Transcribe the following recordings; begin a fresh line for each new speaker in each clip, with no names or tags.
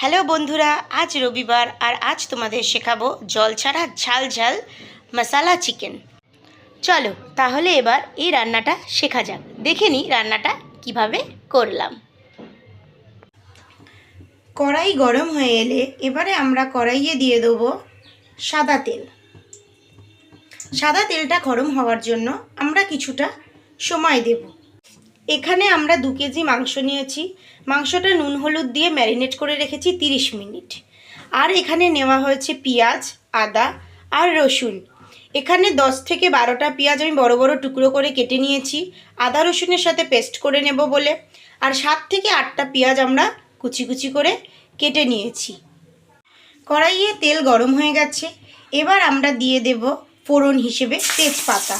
Hello বন্ধুরা, আজ রবিবার আর আজ তোমাদের শেখাবো জল ছাড়া ঝাল ঝাল মশালা চিকেন। চলো তাহলে এবার এই রান্নাটা শেখা যাক। দেখে নিই রান্নাটা কীভাবে করলাম। কড়াই গরম হয়ে এলে এবারে আমরা কড়াইয়ে দিয়ে দেবো সাদা তেল। সাদা তেলটা গরম হওয়ার জন্য আমরা কিছুটা সময় দেব। এখানে আমরা দু কেজি মাংস নিয়েছি। মাংসটা নুন হলুদ দিয়ে ম্যারিনেট করে রেখেছি তিরিশ মিনিট। আর এখানে নেওয়া হয়েছে পেঁয়াজ, আদা আর রসুন। এখানে দশ থেকে বারোটা পেঁয়াজ আমি বড় বড় টুকরো করে কেটে নিয়েছি। আদা রসুনের সাথে পেস্ট করে নেব বলে। আর সাত থেকে আটটা পেঁয়াজ আমরা কুচি কুচি করে কেটে নিয়েছি। কড়াইয়ে তেল গরম হয়ে গেছে। এবার আমরা দিয়ে দেব ফোড়ন হিসেবে তেজপাতা।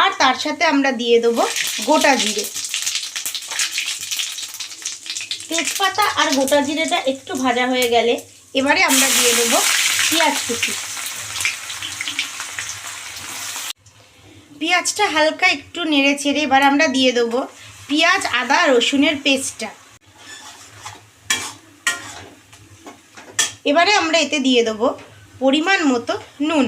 আর তার সাথে আমরা দিয়ে দেবো গোটা জিরে। তেজপাতা আর গোটা জিরেটা একটু ভাজা হয়ে গেলে এবারে আমরা দিয়ে দেবো পেঁয়াজ কুচি। পেঁয়াজটা হালকা একটু নেড়ে ছেড়ে এবার আমরা দিয়ে দেবো পেঁয়াজ, আদা, রসুনের পেস্টটা। এবারে আমরা এতে দিয়ে দেবো পরিমাণ মতো নুন।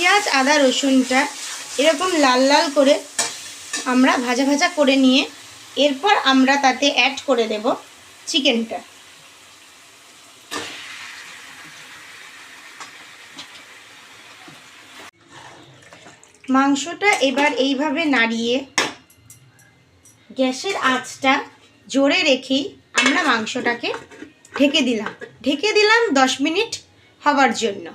পেঁয়াজ, আদা, রসুনটা এরকম লাল লাল করে আমরা ভাজা ভাজা করে নিয়ে এরপর আমরা তাতে অ্যাড করে দেব চিকেনটা। মাংসটা এবার এইভাবে নাড়িয়ে গ্যাসের আঁচটা জোরে রেখেই আমরা মাংসটাকে ঢেকে দিলাম। ঢেকে দিলাম দশ মিনিট হওয়ার জন্য।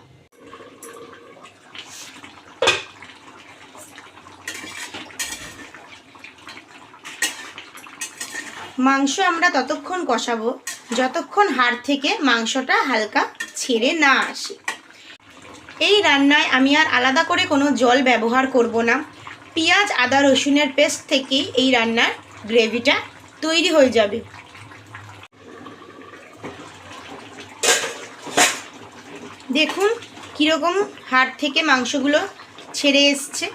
মাংস আমরা ততক্ষণ কষাবো, যতক্ষণ হাড় থেকে মাংসটা হালকা ছেড়ে না আসে। এই রান্নায় আমি আর আলাদা করে কোনো জল ব্যবহার করব না। পেঁয়াজ, আদা, রসুনের পেস্ট থেকেই এই রান্নার গ্রেভিটা তৈরি হয়ে যাবে। দেখুন কীরকম হাড় থেকে মাংসগুলো ছেড়ে এসছে।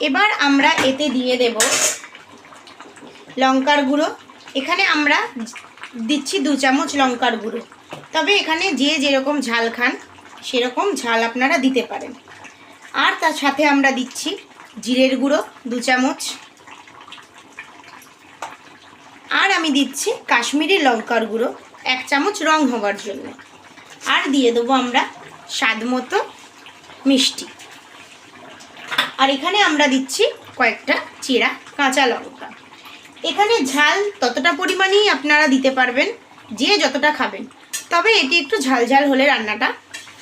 এবার আমরা এতে দিয়ে দেব লঙ্কার গুঁড়ো। এখানে আমরা দিচ্ছি দু চামচ লঙ্কার গুঁড়ো। তবে এখানে যে যেরকম ঝাল খান, সেরকম ঝাল আপনারা দিতে পারেন। আর তার সাথে আমরা দিচ্ছি জিরের গুঁড়ো, দু চামচ। আর আমি দিচ্ছি কাশ্মীরি লঙ্কার গুঁড়ো, এক চামচ রং হবার জন্য। আর দিয়ে দেবো আমরা স্বাদ মতো মিষ্টি। আর এখানে আমরা দিচ্ছি কয়েকটা চেরা কাঁচা লঙ্কা। এখানে ঝাল ততটা পরিমাণেই আপনারা দিতে পারবেন, যে যতটা খাবেন। তবে এটি একটু ঝাল ঝাল হলে রান্নাটা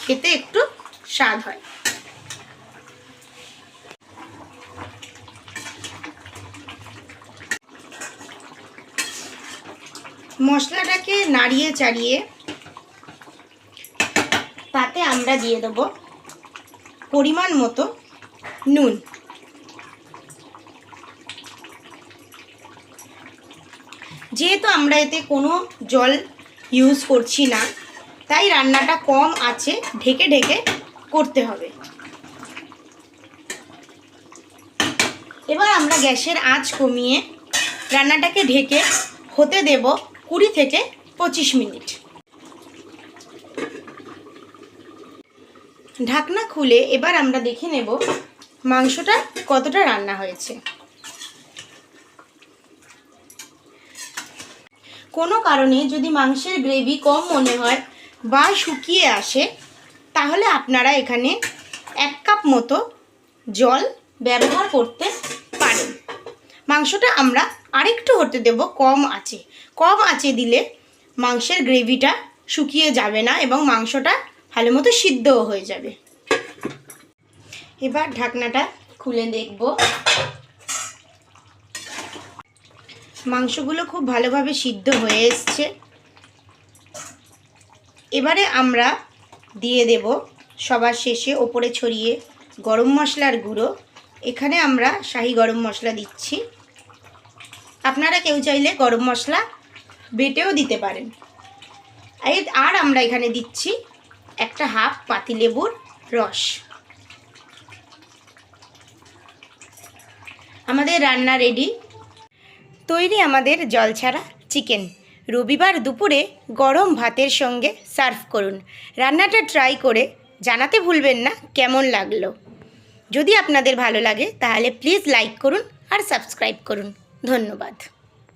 খেতে একটু স্বাদ হয়। মশলাটাকে নাড়িয়ে চাড়িয়ে তাতে আমরা দিয়ে দেবো পরিমাণ মতো নুন। যেহেতু আমরা এতে কোনো জল ইউজ করছি না, তাই রান্নাটা কম আছে, ঢেকে ঢেকে করতে হবে। এবার আমরা গ্যাসের আঁচ কমিয়ে রান্নাটাকে ঢেকে হতে দেব কুড়ি থেকে পঁচিশ মিনিট। ঢাকনা খুলে এবার আমরা দেখে নেব মাংসটা কতটা রান্না হয়েছে। কোনো কারণে যদি মাংসের গ্রেভি কম মনে হয় বা শুকিয়ে আসে, তাহলে আপনারা এখানে এক কাপ মতো জল ব্যবহার করতে পারেন। মাংসটা আমরা আরেকটু হতে দেব, কম আছে কম আছে দিলে মাংসের গ্রেভিটা শুকিয়ে যাবে না এবং মাংসটা ভালো মতো সিদ্ধও হয়ে যাবে। এবার ঢাকনাটা খুলে দেখব। মাংসগুলো খুব ভালোভাবে সিদ্ধ হয়ে এসছে। এবারে আমরা দিয়ে দেব সবার শেষে ওপরে ছড়িয়ে গরম মশলার গুঁড়ো। এখানে আমরা শাহি গরম মশলা দিচ্ছি। আপনারা কেউ চাইলে গরম মশলা বেটেও দিতে পারেন। আর আমরা এখানে দিচ্ছি একটা হাফ পাতিলেবুর রস। আমাদের রান্না রেডি। তৈরি আমাদের জল ছাড়া চিকেন। রবিবার দুপুরে গরম ভাতের সঙ্গে সার্ভ করুন। রান্নাটা ট্রাই করে জানাতে ভুলবেন না, কেমন লাগল? যদি আপনাদের ভালো লাগে, তাহলে প্লিজ লাইক করুন আর সাবস্ক্রাইব করুন। ধন্যবাদ।